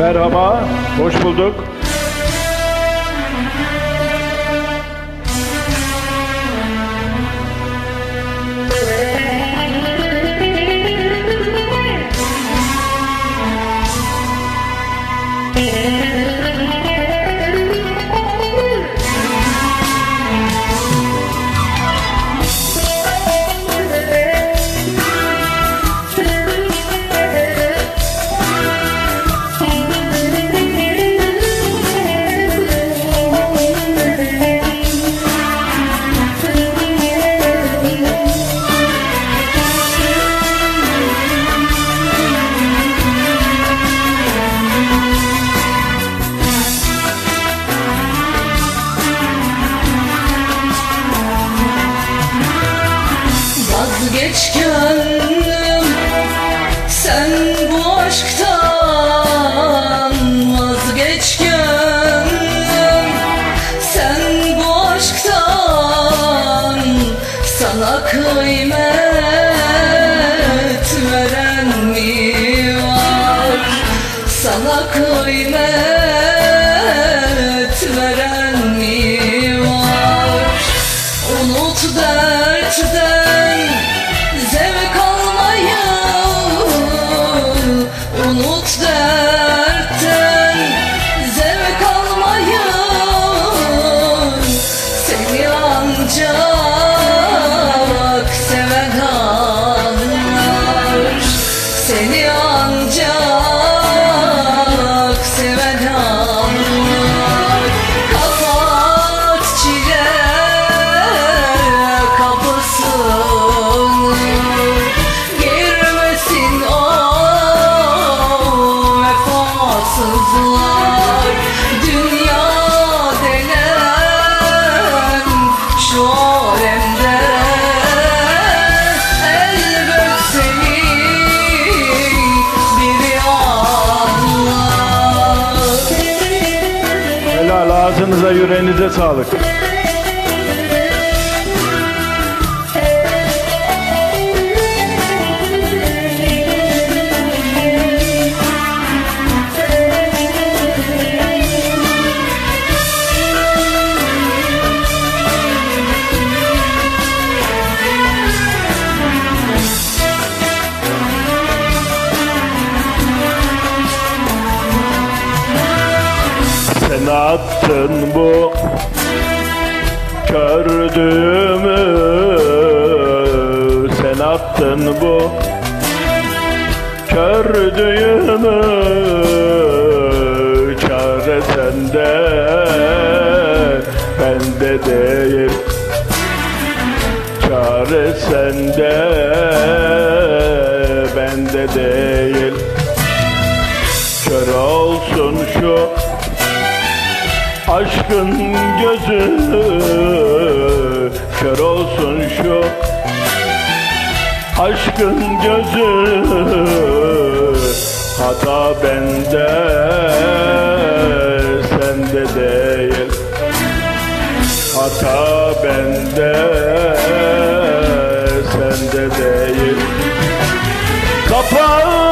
Merhaba, hoş bulduk. Gönlüm sen bu aşktan Vazgeç sen bu aşktan Sana kıymet veren mi var? Sana kıymet veren mi var? Unut dertten ağzınıza yüreğinize sağlık. Sen attın bu kördüğümü Sen attın bu kördüğümü Çare sende bende değil. Çare sende bende değil. Kör olsun şu Aşkın gözü kör olsun şu. Aşkın gözü hata bende sende değil. Hata bende sende değil. Kapağı